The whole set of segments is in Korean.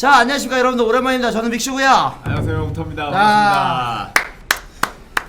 자 안녕하십니까 여러분들. 오랜만입니다. 저는 믹슈고요. 안녕하세요. 우터입니다. 아. 반갑습니다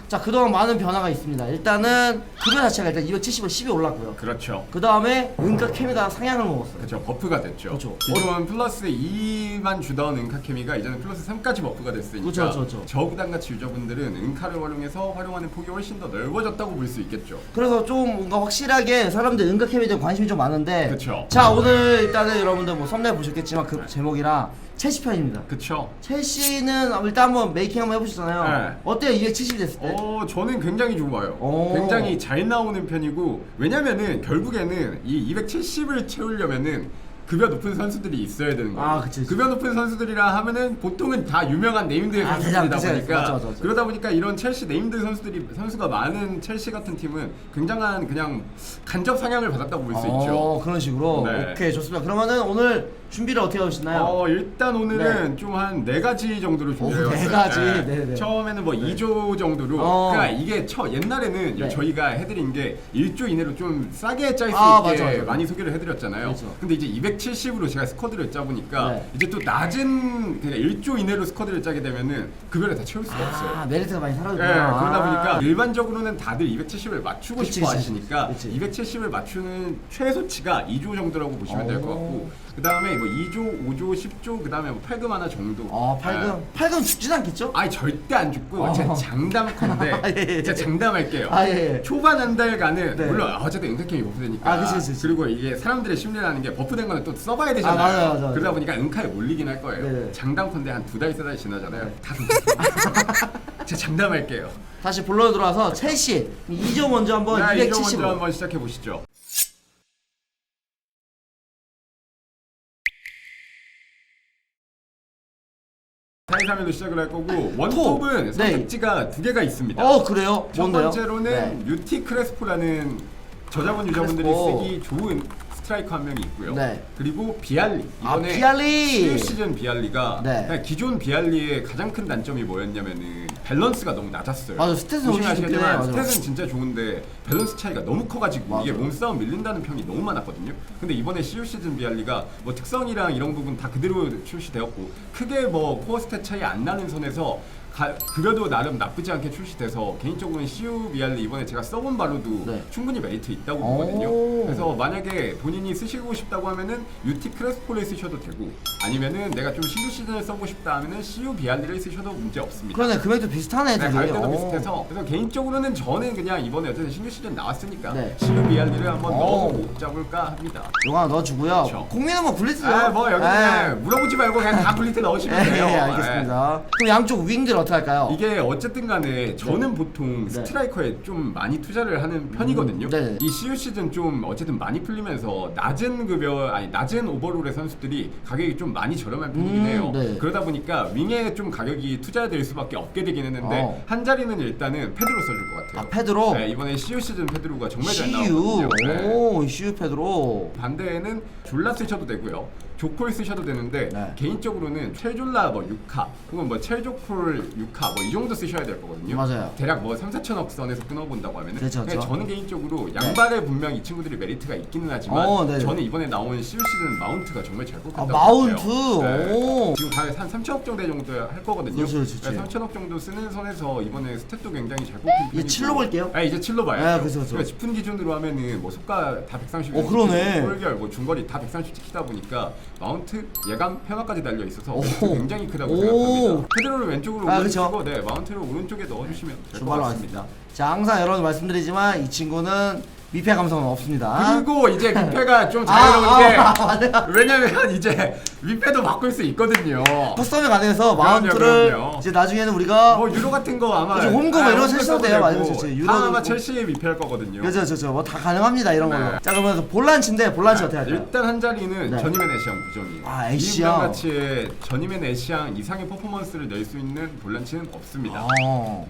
자 그동안 많은 변화가 있습니다. 일단은 급여 자체가 일단 270을 10이 올랐고요. 그렇죠. 그 다음에 은가 케미가 상향을 먹었어요. 그렇죠. 버프가 됐죠. 그렇죠. 기존 플러스 2만 주던 은카 케미가 이제는 플러스 3까지 버프가 됐으니까 그렇죠, 그렇죠, 그렇죠. 저구단 같이 유저분들은 은카를 활용해서 활용하는 폭이 훨씬 더 넓어졌다고 볼 수 있겠죠. 그래서 좀 뭔가 확실하게 사람들 은가 케미에 대한 관심이 좀 많은데 그쵸. 자 오늘 일단은 여러분들 뭐 썸네일 보셨겠지만 그 제목이랑 첼시 편입니다 그쵸 첼시는 일단 한번 메이킹 한번 해보셨잖아요 네. 어때요 270 됐을 때? 어 저는 굉장히 좋아요 오. 굉장히 잘 나오는 편이고 왜냐면은 결국에는 이 270을 채우려면은 급여 높은 선수들이 있어야 되는 거예요. 아, 그치, 그치. 급여 높은 선수들이라 하면은 보통은 다 유명한 네임드의 아, 선수들이다 대장, 대장. 보니까 맞아, 맞아, 맞아. 그러다 보니까 이런 첼시 네임드 선수들이 선수가 많은 첼시 같은 팀은 굉장한 그냥 간접 상향을 받았다고 볼 수 있죠. 어 그런 식으로 네. 오케이 좋습니다 그러면은 오늘 준비를 어떻게 하셨나요? 어 일단 오늘은 좀 한 네 가지 정도로 준비해 오, 네. 가지? 네네. 처음에는 뭐 2조 정도로. 어. 그러니까 이게 처 옛날에는 네. 저희가 해드린 게 1조 이내로 좀 싸게 짤 수 아, 있게 맞아, 맞아. 많이 소개를 해드렸잖아요. 그렇죠. 근데 이제 270으로 제가 스쿼드를 짜보니까 네. 이제 또 낮은 그냥 1조 이내로 스쿼드를 짜게 되면은 급여를 다 채울 수가 아 없어요. 메리트가 많이 예, 사라졌구나 그러다 아. 보니까 일반적으로는 다들 270을 맞추고 그치, 싶어 그치. 하시니까 그치. 270을 맞추는 최소치가 2조 정도라고 보시면 될것 오. 같고 그 다음에 뭐 2조, 5조, 10조 그 다음에 뭐 8금 하나 정도 어 8금 8금 죽진 않겠죠? 아 니 절대 안 죽고 어. 제가 장담컨대 아, 예, 예. 제가 장담할게요 아, 예, 예. 초반 한 달간은 네. 물론 어쨌든 은카캠이 버프되니까 아, 그치, 그치, 그치. 그리고 이게 사람들의 심리라는 게 버프된 거는 또 써봐야 되잖아요 아, 맞아요, 맞아요, 맞아요. 그러다 보니까 은카에 몰리긴 할 거예요 네 네. 장담컨대 한 두 달, 세 달 지나잖아요 다 제가 장담할게요 다시 본론으로 돌아와서 첼시 2조 먼저 한번 자, 이조 270으로 먼저 한번 시작해 보시죠. 사이사면도 시작을 할 거고 원톱은 네. 선택지가 두 개가 있습니다. 어 그래요? 첫 뭔데요? 번째로는 네. 뮤티 크레스포라는 저자분 유저분들이 크레스포. 쓰기 좋은 스트라이커 한 명이 있고요. 네. 그리고 비알리 아, 이번에 비알리! 시즌 시즌 비알리가 네. 그냥 기존 비알리의 가장 큰 단점이 뭐였냐면은 밸런스가 너무 낮았어요. 맞아, 스탯은 좋긴 해, 맞아. 스탯은 진짜 좋은데 밸런스 차이가 너무 커가지고 맞아. 이게 몸싸움 밀린다는 평이 너무 많았거든요. 근데 이번에 CU 시즌 비알리가 뭐 특성이랑 이런 부분 다 그대로 출시되었고 크게 뭐 코어 스탯 차이 안 나는 선에서 가, 그래도 나름 나쁘지 않게 출시돼서 개인적으로는 CU 비알리 이번에 제가 써본 바로도 네. 충분히 메리트 있다고 오. 보거든요. 그래서 만약에 본인이 쓰시고 싶다고 하면은 유티 크레스포를 쓰셔도 되고 아니면은 내가 좀 신규 시즌을 써보고 싶다 하면은 CU 비알리를 쓰셔도 문제 없습니다. 그러네 금액도 비슷하네 네. 가격대도 어. 비슷해서 그래서 개인적으로는 저는 그냥 이번에 어쨌든 신규 시즌 나왔으니까 네. CU 비알리를 한번 오. 넣어보고 짜볼까 합니다. 하나 넣어주고요 그쵸. 공민은 뭐 굴리트죠? 아, 뭐 여기 예. 그냥 물어보지 말고 그냥 다 블리트 넣으시면 예, 돼요. 예, 알겠습니다 그럼 양쪽 윙들 어떻게 할까요? 예. 이게 어쨌든 간에 저는 보통 네. 스트라이커에 좀 많이 투자를 하는 편이거든요. 음, 네. 이 CU 시즌 좀 어쨌든 많이 풀리면서 낮은 급여 아니 낮은 오버롤의 선수들이 가격이 좀 많이 저렴한 편이긴 음, 해요. 네. 그러다 보니까 윙에 좀 가격이 투자될 수밖에 없게 되긴 했는데 어. 한 자리는 일단은 패드로 써줄 것 같아요. 아 패드로? 네, 이번에 CU 시즌 패드로가 정말 잘 CU 나왔거든요. 네. 오 CU 패드로 반대에는 졸라 쓰셔도 되고요. 조콜 쓰셔도 되는데 네. 개인적으로는 첼졸라 뭐 6카 혹은 뭐 첼조콜 6카 뭐 이 정도 쓰셔야 될 거거든요. 맞아요. 대략 뭐 3, 4천억 선에서 끊어본다고 하면은 그렇죠, 그렇죠. 저는 개인적으로 양발에 분명 이 친구들이 메리트가 있기는 하지만 어, 네네. 저는 이번에 나온 CU 시즌 마운트가 정말 잘 아 뽑혔다고 마운트 생각해요. 오 네. 지금 가격 한 3천억 정도 정도 할 거거든요. 그렇죠, 그렇죠, 그렇죠. 3천억 정도 쓰는 선에서 이번에 스탯도 굉장히 잘 뽑힌 이제 편이고. 칠로 볼게요. 아 이제 7로 봐요. 네, 그렇죠, 그렇죠. 그러니까 지분 기준으로 하면은 뭐 속가 다 130. 어, 그러네. 홀결 뭐 중거리 다 130 찍히다 보니까 마운트 예감 편화까지 달려 있어서 오. 굉장히 크다고 오. 생각합니다. 페드로를 왼쪽으로 아, 올려주시고 그쵸. 네 마운트를 오른쪽에 넣어주시면 될 것 주말로 같습니다. 왔습니다 자 항상 여러분 말씀드리지만 이 친구는 미패 감성은 없습니다 그리고 이제 미패가 좀 아, 자유로운 게 아, 맞아요. 왜냐면 이제 미패도 바꿀 수 있거든요. 커스텀에 그럼요, 마운트를 그럼요. 이제 나중에는 우리가 뭐 유로 같은 거 아마 그렇죠, 홈그 뭐 이런 거 홈그 돼요. 맞아요, 그렇죠. 다 유로는 아마 뭐- 첼시에 미패할 거거든요. 그죠 그죠 뭐다 가능합니다 이런 걸로 네. 자 그러면 볼란치인데 볼란치 어떻게 할까요? 일단 한 자리는 네. 전임의 애시앙 부정이에요. 아, 애시앙. 같이 전임의 애시앙 이상의 퍼포먼스를 낼 수 있는 볼란치는 없습니다. 어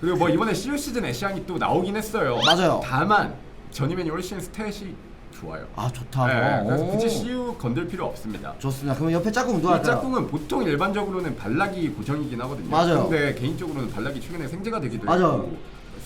그리고 뭐 이번에 시즌 애시앙이 또 나오긴 했어요. 맞아요. 다만 전임의 훨씬 스탯이 좋아요. 아 좋다 네, 그래서 오. 굳이 CU 건들 필요 없습니다. 좋습니다 그럼 옆에 짝꿍 누가 이 할까요? 짝꿍은 보통 일반적으로는 발락이 고정이긴 하거든요. 맞아요. 근데 개인적으로는 발락이 최근에 생제가 되기도 맞아요. 했고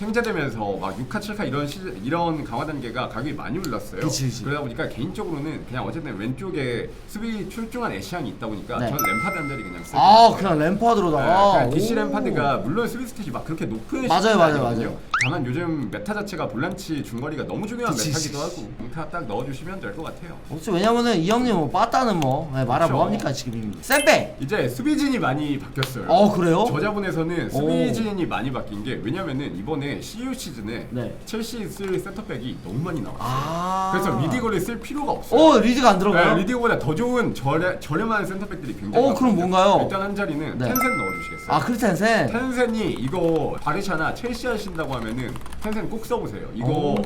생재되면서 막 6카, 7카 이런 시, 이런 강화 단계가 가격이 많이 올랐어요. 그치, 그치. 러다 보니까 개인적으로는 그냥 어쨌든 왼쪽에 수비 출중한 애쉬앙이 있다 보니까 네. 저는 램파드 한 자리 그냥 쓰고 아. 그냥 램파드로다가 네, DC 오. 램파드가 물론 수비 스탯이 막 그렇게 높은 맞아요, 맞아요, 아니거든요. 맞아요. 다만 요즘 메타 자체가 볼란치 중거리가 너무 중요한 그치, 메타기도. 하고 공타 딱 넣어주시면 될 것 같아요. 그렇죠 왜냐면은 이 형님 뭐 빠따는 뭐 네, 말아 그쵸. 뭐합니까 지금 쌤빼 이제 수비진이 많이 바뀌었어요. 어 그래요? 저자분에서는 수비진이 많이 바뀐 게 왜냐면은 이번에 CU 시즌에 네. 첼시 쓸 센터백이 너무 많이 나왔어요. 아 그래서 리디거를 쓸 필요가 없어요. 오 리드가 안 들어가요? 네, 리디거보다 더 좋은 저렴, 저렴한 센터백들이 굉장히 어, 그럼 많거든요. 뭔가요? 일단 한 자리는 네. 텐센 넣어주시겠어요? 아 크리스텐센 텐센이 이거 바르샤나 첼시 하신다고 하면은 텐센 꼭 써보세요. 이거 오.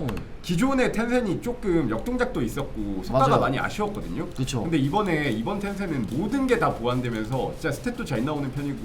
기존에 텐센이 조금 역동작도 있었고 속가가 맞아요. 많이 아쉬웠거든요. 그쵸. 근데 이번에 이번 텐센은 모든 게 다 보완되면서 진짜 스탯도 잘 나오는 편이고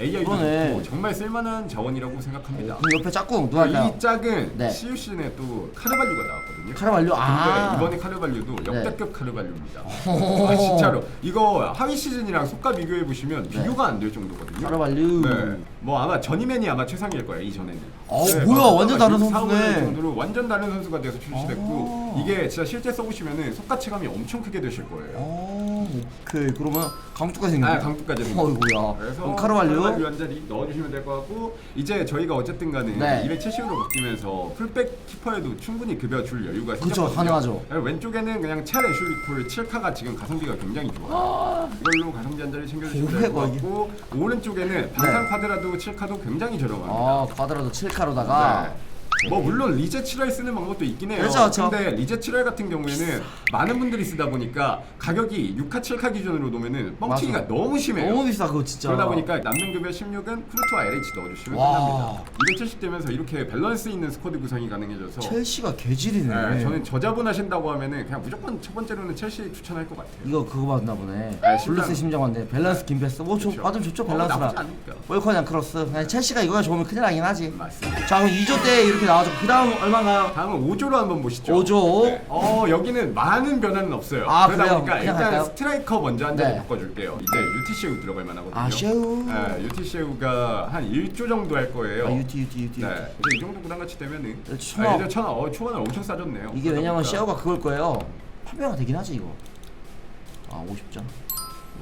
AI도 그러네. 좋고 정말 쓸만한 자원이라고 생각합니다. 그럼 옆에 짝꿍 누가 할까요? 이 짝은 네. CUC에 또 카르발류가 나왔거든요. 카르발류? 아. 근데 이번에 카르발류도 네. 역대급 카르발류입니다. 아, 진짜로 이거 하위 시즌이랑 속가 비교해 보시면 네. 비교가 안 될 정도거든요. 카르발류 네. 뭐 아마 전이맨이 아마 최상일 거예요 이전에는. 어, 뭐야, 완전 다른 선수네. 4, 5년 정도로 완전 다른 선수가 돼서 출시됐고 아. 이게 진짜 실제 써보시면은 속가 체감이 엄청 크게 되실 거예요. 어 오케이 그러면 강투까지 생겼네 아 강북까지 는 어이구야 그래서 그럼 카르발류 한 자리 넣어주시면 될 것 같고 이제 저희가 어쨌든 간에 네. 270으로 바뀌면서 풀백 키퍼에도 충분히 급여 줄 여유가 그쵸, 생겼거든요. 가능하죠. 네, 왼쪽에는 그냥 첼 애슐리콜 7카가 지금 가성비가 굉장히 좋아요. 이걸로 가성비 한 자리 챙겨주시면 될 것 같고 오른쪽에는 방탄 카드라도 7카도 굉장히 저렴합니다. 아 과드라도 7카로다가 네. 뭐 물론 리제 7월 쓰는 방법도 있긴 해요. 그렇죠, 그렇죠. 근데 리제 7월 같은 경우에는 많은 분들이 쓰다 보니까 가격이 6카 7카 기준으로 놓으면은 뻥튀기가. 너무 심해요. 너무 비싸 그거 진짜 그러다 보니까 남는 급여 16은 프루트와 LH 넣어주시면 와. 끝납니다. 270 되면서 이렇게 밸런스 있는 스쿼드 구성이 가능해져서 첼시가 개질이네 네, 저는 저자분 하신다고 하면은 그냥 무조건 첫 번째로는 첼시 추천할 것 같아요. 이거 그거 받나 보네 네. 블루스 심장 왔네 밸런스 김 패스 뭐 조, 그렇죠. 받으면 좋죠 어, 밸런스랑 나쁘지 않으니까. 월커냥 크로스 그냥 첼시가 이거가 좋으면 큰일 나긴 하지 맞습니다. 자 그럼 2조 때 이렇게 나와서 그 다음 얼마인가요? 다음은 5조로 한번 보시죠. 5조. 네. 어 여기는 많은 변화는 없어요. 아, 그러다 그래요? 보니까 그냥 일단 갈까요? 스트라이커 먼저 한 자리 네. 바꿔줄게요. 이제 UT 쉐우 들어갈 만하거든요. 아 쉐우 네, UT 쉐우가 한 1조 정도 할 거예요. 아 유티 유티 유티 네. 근데 이 정도 구단같이 되면은 네, 천억. 아, 천원. 어, 초반을 엄청 싸졌네요. 이게 그러다 왜냐면 보니까. 쉐어가 그걸 거예요 판매가 되긴 하지 이거 아 50점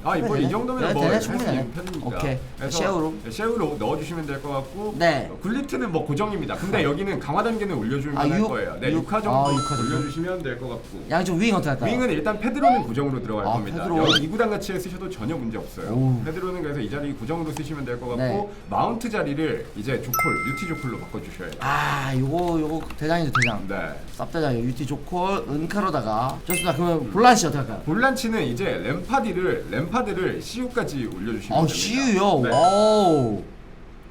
아, 이거 이 되네. 정도면 네, 뭐 되네, 할수 충분히 있는. 편이니까. 오케이. 그래서 쉐어로. 네, 쉐어로 넣어주시면 될 것 같고. 네. 어, 굴리트는 뭐 고정입니다. 근데 여기는 강화 단계는 올려주면 아, 할 육? 거예요. 네, 육? 6화 정도 아, 육화 정도? 올려주시면 될 것 같고. 양쪽 윙 어떻게 할까요? 윙은 일단 페드로는 고정으로 들어갈 아, 겁니다. 페드로. 여기 이구단 같이 쓰셔도 전혀 문제 없어요. 오. 페드로는 그래서 이 자리 고정으로 쓰시면 될 것 같고 네. 마운트 자리를 이제 조콜, 뮤티 조콜로 바꿔주셔야 돼요. 아 요거 요거 대장이죠 대장 네. 쌉대장이요 유티 조콜 은카로다가 좋습니다 그러면 볼란시 어떻게 할까요? 볼란치는 이제 램파디를 램파드를 CU까지 올려주시면 아 됩니다. CU요 네. 와우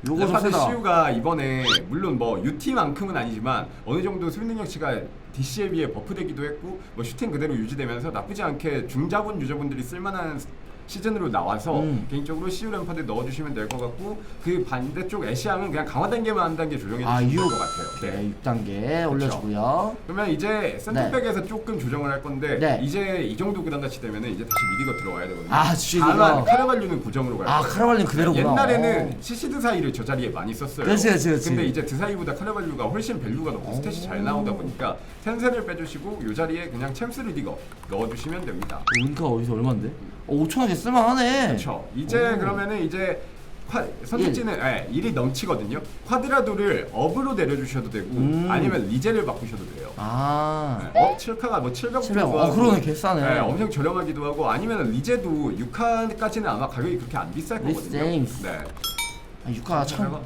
요거 좀 램파드 세다 CU가 이번에 물론 뭐 UT만큼은 아니지만 어느 정도 수비 능력치가 DC에 비해 버프되기도 했고 뭐 슈팅 그대로 유지되면서 나쁘지 않게 중자분 유저분들이 쓸만한 시즌으로 나와서 음. 개인적으로 CU 램파드 넣어주시면 될 것 같고 그 반대쪽 애쉬앙은 그냥 강화 단계만 한 단계 조정해 아 6. 것 같아요. 네. 네 6단계 올려주고요 그러면 이제 센터백에서 조금 조정을 할 건데 네. 이제 이 정도 구단 같이 되면은 이제 다시 미디가 들어와야 되거든요. 아, 진짜 다만 이거. 카르발류는 고정으로 갈 아 거예요. 카라발린 그대로구나 옛날에는 어. CC 드사이를 저 자리에 많이 썼어요. 그치, 그치, 그치. 근데 이제 드사이보다 카르발류가 훨씬 밸류가 높고 오. 스탯이 잘 나오다 보니까 텐센을 빼주시고 이 자리에 그냥 챔스 리디거 넣어주시면 됩니다. 은카 어디서 얼마인데? 어 5천원에 쓸만하네 그렇죠. 이제 오. 그러면은 이제 화, 선택지는 예, 일이 넘치거든요. 쿼드라도를 업으로 내려주셔도 되고 음. 아니면 리제를 바꾸셔도 돼요. 아 네. 어, 7카가 뭐 700 700. 어, 그러네. 개 싸네. 네, 엄청 저렴하기도 하고 아니면 리제도 6카까지는 아마 가격이 그렇게 안 비쌀 거거든요. 제임스. 네. 아, 6화 참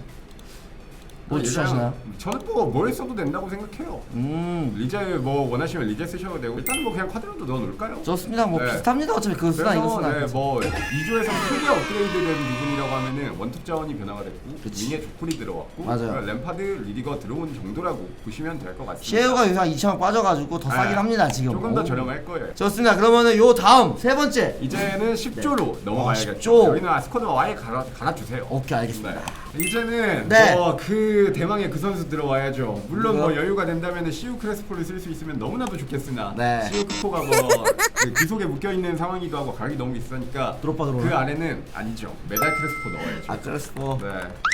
뭐 네, 추천하시나요? 저는 뭐뭘 써도 된다고 생각해요. 음 리제 뭐 원하시면 리제 쓰셔도 되고 일단 뭐 그냥 쿼드라도 넣어 놓을까요? 좋습니다 뭐 네. 비슷합니다 어차피 그거 쓰나 이거 쓰나 네, 뭐 2조에서 크게 업그레이드된 부분이라고 하면은 원톱 자원이 변화가 됐고 그치. 윙에 조콜이 들어왔고 맞아요. 램파드 리디거 들어온 정도라고 보시면 될 것 같습니다. 쉐어가 요새 한 2천원 빠져가지고 더 싸긴 네. 합니다 지금 조금 더 오. 저렴할 거예요. 좋습니다 그러면은 요 다음 세 번째 이제는 10조로 넘어가야겠죠. 아, 10조. 여기는 아, 스쿼드와 아예 갈아, 갈아주세요. 오케이 알겠습니다 네. 이제는 네. 뭐그 대망의 그 선수 들어와야죠. 물론? 뭐 여유가 된다면 시우 크레스포를 쓸 수 있으면 너무나도 좋겠으나 네. 시우 크포가 뭐그 귀속에 묶여 있는 상황이기도 하고 가격이 너무 비싸니까 드롭바 들어오네. 그 아래는 아니죠. 메달 크레스포 넣어야죠. 아 크레스포 네.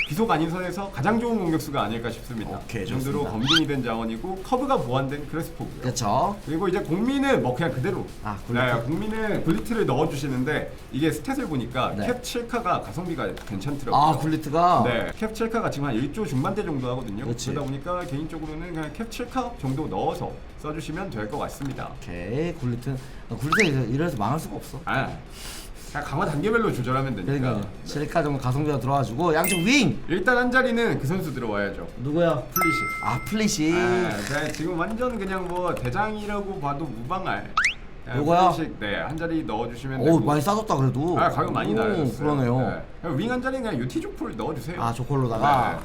귀속 아닌 선에서 가장 좋은 공격수가 아닐까 싶습니다. 오케이, 이 정도로 좋습니다. 검증이 된 자원이고 커브가 보완된 크레스포고요. 그렇죠. 그리고 이제 공민은 뭐 그냥 그대로. 아, 굴리트. 네, 공민은 굴리트를 넣어주시는데 이게 스탯을 보니까 네. 캡 7카가 가성비가 괜찮더라고요. 아 굴리트가 네, 캡 7카가 지금 한 1조 중반 대 정도 하거든요. 그치. 그러다 보니까 개인적으로는 그냥 캡 7카 정도 넣어서 써주시면 될 것 같습니다. 오케이 굴리트 아, 굴리트 이래서 망할 수가 없어. 아, 그냥 강화 단계별로 조절하면 되니까. 그러니까 칠카 정도 가성비가 들어와주고 양쪽 윙 일단 한 자리는 그 선수 들어와야죠. 누구야? 플리시. 아 플리시. 아, 그냥 지금 완전 그냥 뭐 대장이라고 봐도 무방할. 그냥 요거요? 플리시, 네, 한 자리 넣어주시면 오 되고. 많이 싸졌다 그래도. 아 가격 많이 오, 나아졌어요. 그러네요. 윙한 자리 그냥 유티 조풀 넣어주세요. 아 조콜로다가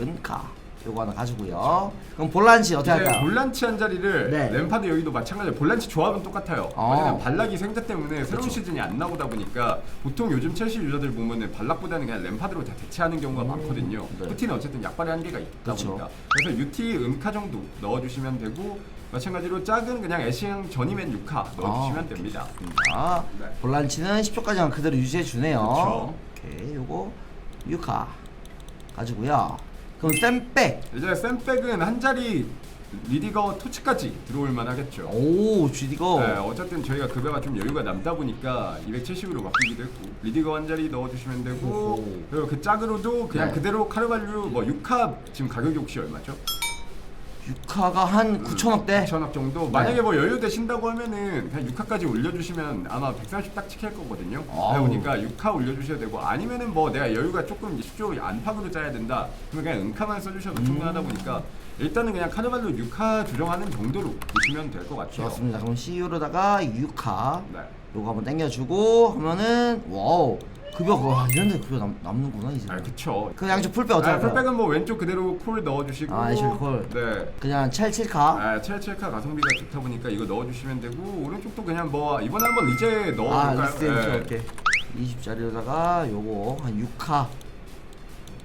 은카 요거 하나 가지고요. 그럼 볼란치 어떻게 이제 할까요? 볼란치 한 자리를 네. 램파드 여기도 마찬가지로 볼란치 조합은 똑같아요. 어. 왜냐면 발락이 생자 때문에 새로운 그쵸. 시즌이 안 나오다 보니까 보통 요즘 첼시 유저들 보면은 발락보다는 그냥 램파드로 다 대체하는 경우가 많거든요. 네. 푸티는 어쨌든 약발의 한계가 있다 그쵸. 보니까 그래서 UT 음카 정도 넣어주시면 되고 마찬가지로 작은 그냥 애쉬형 전이맨 6카 넣어주시면 아, 됩니다. 아 네. 볼란치는 10초까지만 그대로 유지해 주네요. 그쵸. 오케이 요거 유카 가지고요. 그럼 쌤백. 이제 샘백은 한 자리 리디거 토치까지 들어올 만하겠죠. 오 GD가 네, 어쨌든 저희가 급여가 좀 여유가 남다 보니까 270으로 바뀌기도 했고 리디거 한 자리 넣어주시면 되고 오호. 그리고 그 짝으로도 그냥 네. 그대로 카르발류 뭐 6카 지금 가격이 혹시 얼마죠? 유카가 한 9천억대. 9천억 정도 만약에 뭐 여유 되신다고 하면은 그냥 6카까지 올려주시면 아마 130딱 찍힐 거거든요 아우. 그러니까 6카 올려주셔야 되고 아니면은 뭐 내가 여유가 조금 10조 안팎으로 짜야 된다 그러면 그냥 은카만 써주셔도 음. 충분하다 보니까 일단은 그냥 카르발류 6카 조정하는 정도로 보시면 될 것 같아요 좋습니다. 그럼 CU로다가 유카 네. 요거 한번 당겨주고 하면은 와우 급여 와 이런데 급여 남, 남는구나 이제. 아 그쵸 그 양쪽 풀백 어떻게 아, 할까요? 풀백은 뭐 왼쪽 그대로 콜 넣어주시고 아, 애쉬 콜. 네 그냥 첼칠카. 아, 첼첼카 가성비가 좋다 보니까 이거 넣어주시면 되고 오른쪽도 그냥 뭐 이번에 한번 이제 넣어볼까요? 아 네. 오케이. 20짜리로다가 요거 한 6카.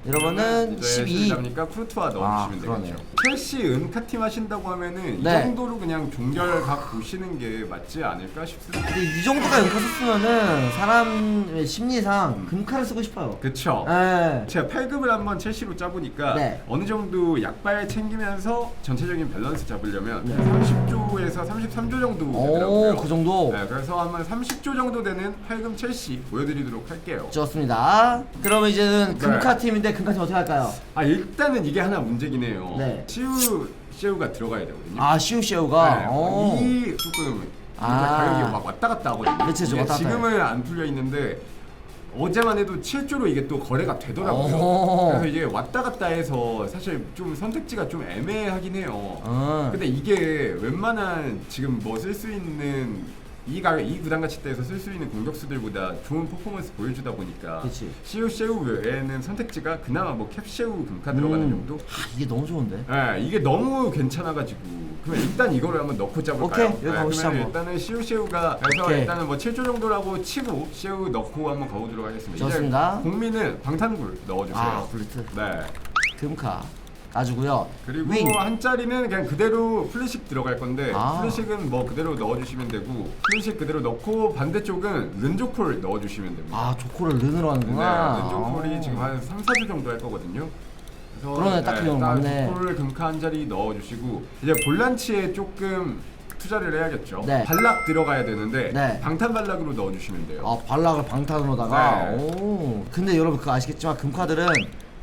여러분은 이제 12. 실담니까 크루트와 넣어주시면 아. 되겠죠. 첼시 은카팀 하신다고 하면은 네. 이 정도로 그냥 종결 각 보시는 게 맞지 않을까 싶습니다. 근데 이 정도가 연카 썼으면은 사람의 심리상 금카를 쓰고 싶어요. 그쵸? 예. 제가 8급을 한번 첼시로 짜보니까 네. 어느 정도 약발 챙기면서 전체적인 밸런스 잡으려면 네. 30조에서 33조 정도 되더라고요. 오, 그 정도. 네, 그래서 한번 30조 정도 되는 8급 첼시 보여드리도록 할게요. 좋습니다. 그러면 이제는 네. 금카 팀인데 금카 팀 어떻게 할까요? 아 일단은 이게 하나 문제긴 해요. 네. 시우 시우가 들어가야 되거든요. 아 시우시우가. 네, 오. 이 조금 아. 가격이 막 왔다 갔다 하거든요. 그치, 좀 이게 왔다 갔다 지금은 안 풀려 있는데 어제만 해도 7조로 이게 또 거래가 되더라고요. 오. 그래서 이게 왔다 갔다 해서 사실 좀 선택지가 좀 애매하긴 해요. 어. 근데 이게 웬만한 지금 뭐 쓸 수 있는 이 가격 이 구단 가치대에서 쓸 수 있는 공격수들보다 좋은 퍼포먼스 보여주다 보니까 그치. 시우 쉐우 외에는 선택지가 그나마 뭐 캡쉐우 금카 들어가는 음. 정도. 아, 이게 너무 좋은데. 예, 이게 너무 괜찮아가지고 그러면 일단 이거를 한번 넣고 짜볼까요? 오케이, 여기 예, 가보시죠, 그러면 한번. 일단은 시우 쉐우가 그래서 오케이. 일단은 뭐 7조 정도라고 치고 쉐우 넣고 한번 가보도록 하겠습니다. 좋습니다. 이제 공민은 방탄굴 넣어주세요. 아 굴리트. 네. 금카. 가지고요. 그리고 윙. 한 자리는 그냥 그대로 플리식 들어갈 건데 아. 플리식은 뭐 그대로 넣어주시면 되고 플리식 그대로 넣고 반대쪽은 른조콜 넣어주시면 됩니다. 아 조코를 른으로 하는구나. 네, 른조콜이 아. 지금 한 3, 4주 정도 할 거거든요. 그래서 그러네, 딱 그냥 맞네. 콜 금카 한 자리 넣어주시고 이제 볼란치에 조금 투자를 해야겠죠. 네. 발락 들어가야 되는데 네. 방탄 발락으로 넣어주시면 돼요. 아 발락을 방탄으로다가. 네. 오. 근데 여러분 그거 아시겠지만 금카들은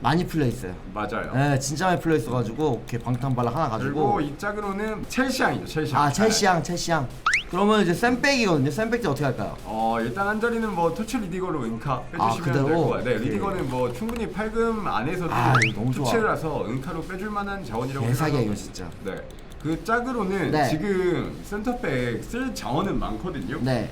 많이 풀려 있어요. 맞아요. 네, 진짜 많이 풀려 있어가지고 이렇게 방탄 발락 하나 가지고. 그리고 이 짝으로는 첼시앙이죠, 첼시앙. 아 첼시양, 첼시양. 그러면 이제 쌤백이거든요. 쌤백때 어떻게 할까요? 어 일단 한 자리는 뭐 토치 리디거로 은카 아, 빼주시면 그대로? 될것 같아요. 네, 오케이. 리디거는 뭐 충분히 8금 안에서도 아, 이거 너무 좋아. 토치라서 은카로 빼줄 만한 자원이라고 개사기야 이거 생각하고 진짜. 네. 그 짝으로는 네. 지금 센터백 쓸 자원은 많거든요. 네.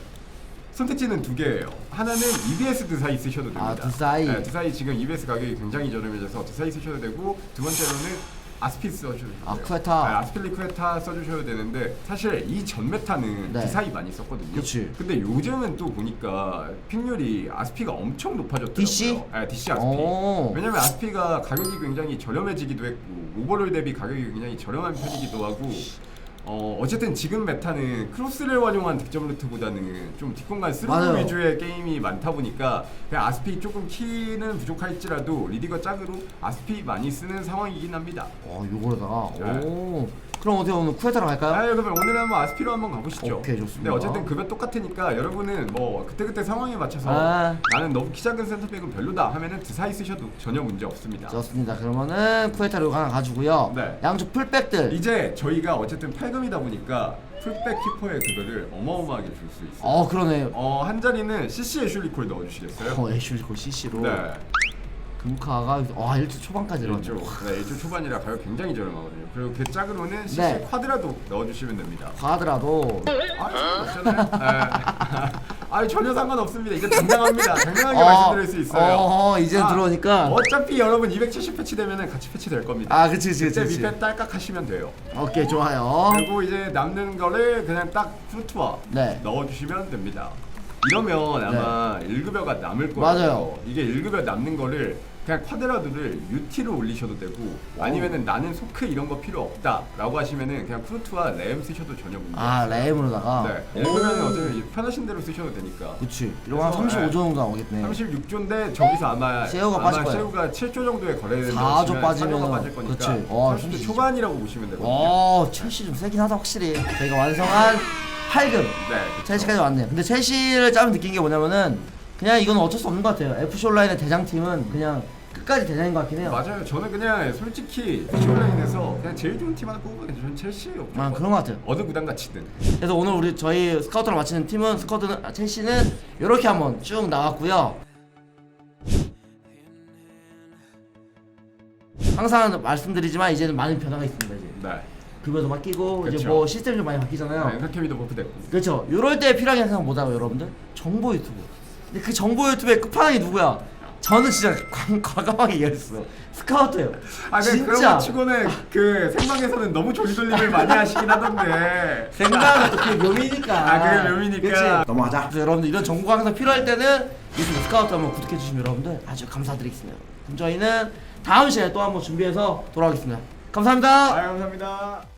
선택지는 두 개예요. 하나는 EBS 드사이 쓰셔도 됩니다. 아, 드사이. 네, 드사이 지금 EBS 가격이 굉장히 저렴해져서 드사이 쓰셔도 되고 두 번째로는 아스피 써주셔도 돼요. 아, 쿠에타. 네, 아스필리 쿠에타 써주셔도 되는데 사실 이 전 메타는 네. 드사이 많이 썼거든요. 그치. 근데 요즘은 또 보니까 픽률이 아스피가 엄청 높아졌더라고요. DC? 네, DC 아스피. 오. 왜냐면 아스피가 가격이 굉장히 저렴해지기도 했고 오버롤 대비 가격이 굉장히 저렴한 편이기도 하고 어 어쨌든 지금 메타는 크로스를 활용한 득점 루트보다는 좀 뒷공간 맞아요. 위주의 게임이 많다 보니까 그냥 아스피 조금 키는 부족할지라도 리디거 짝으로 아스피 많이 쓰는 상황이긴 합니다. 어 요거에다가 네. 오 그럼 어떻게 오늘 쿠에타로 갈까요? 아 그러면 오늘 한번 아스피로 한번 가보시죠. 오케이, 좋습니다. 근데 어쨌든 급여 똑같으니까 여러분은 뭐 그때그때 상황에 맞춰서 아. 나는 너무 키 작은 센터백은 별로다 하면은 드사이 쓰셔도 전혀 문제 없습니다. 좋습니다 그러면은 쿠에타로 하나 가지고요 네. 양쪽 풀백들 이제 저희가 어쨌든 8 금이다 보니까 풀백 키퍼의 급여를 어마어마하게 줄 수 있어요. 어 그러네 어, 한 자리는 CC 애슐리콜 넣어주시겠어요? 어 애슐리콜 CC로 네. 금카가 와 1주 초반까지 일조, 들어왔네 네, 일조 초반이라 가격 굉장히 저렴하거든요. 그리고 그 짝으로는 CC 네. 쿼드라도 넣어주시면 됩니다. 과하더라도 아, 상관없잖아요. 네. 아, 전혀 상관없습니다. 이제 당당합니다. 당당하게 어, 말씀드릴 수 있어요. 어, 이제 아, 들어오니까. 어차피 여러분 270 패치 되면은 같이 패치 될 겁니다. 아 그치 그치 그때 그치 밑에 딸깍 하시면 돼요. 오케이 좋아요 그리고 이제 남는 거를 그냥 딱 프루트와 네. 넣어주시면 됩니다. 이러면 아마 1급여가 남을 거예요. 맞아요. 이게 1급여 남는 거를 그냥 쿼드라도를 UT로 올리셔도 되고 아니면은 나는 소크 이런 거 필요 없다라고 하시면은 그냥 프루트와 램 쓰셔도 전혀 문제 아 없어요. 램으로다가 네. 1급여는 어차피 편하신 대로 쓰셔도 되니까. 그치 이러면 한 그래서, 35조 정도 나오겠네 36조인데 저기서 아마 쉐어가 아마 빠질 거예요. 쉐어가 7조 정도에 거래된다고 4조 치면 빠지면은- 샤워가 빠질 거니까 그치. 어, 30조 30조. 초반이라고 보시면 되거든요. 어 첼시 좀 세긴 하다 확실히 저희가 완성한 8급 네. 그쵸. 첼시까지 왔네 근데 첼시를 짜면 느낀 게 뭐냐면은 그냥 이건 어쩔 수 없는 것 같아요 FC 온라인의 대장팀은 그냥 끝까지 대장인 것 같긴 해요 맞아요. 저는 그냥 솔직히 피올라인에서 그냥 제일 좋은 팀 하나 꼽으면 저는 첼시예요. 아 그런 것 같아요 어느 구단 같이든. 그래서 오늘 우리 저희 스카우터를 마치는 팀은 스카우트는 아, 첼시는 이렇게 한번 쭉 나왔고요. 항상 말씀드리지만 이제는 많은 변화가 있습니다. 이제 네. 급여도 바뀌고 이제 그쵸. 뭐 시스템이 좀 많이 바뀌잖아요. 네, 엔카케미도 버프됐고. 그렇죠. 이럴 때 필요한 게 항상 뭐다고 여러분들? 정보 유튜브. 근데 그 정보 유튜브의 끝판왕이 누구야? 저는 진짜 과- 과감하게 얘기했어. 스카우터예요. 아, 근데 그런 진짜. 거 치고는 그 생방에서는 너무 조리돌림을 많이 하시긴 하던데. 생각은 또 그게 묘미니까. 아, 그게 묘미니까. 그치? 넘어가자. 그래서 여러분들 이런 정보가 항상 필요할 때는 유튜브 스카우트 한번 구독해 주시면 여러분들 아주 감사드리겠습니다. 그럼 저희는 다음 시간에 또 한번 준비해서 돌아오겠습니다. 감사합니다. 아, 감사합니다.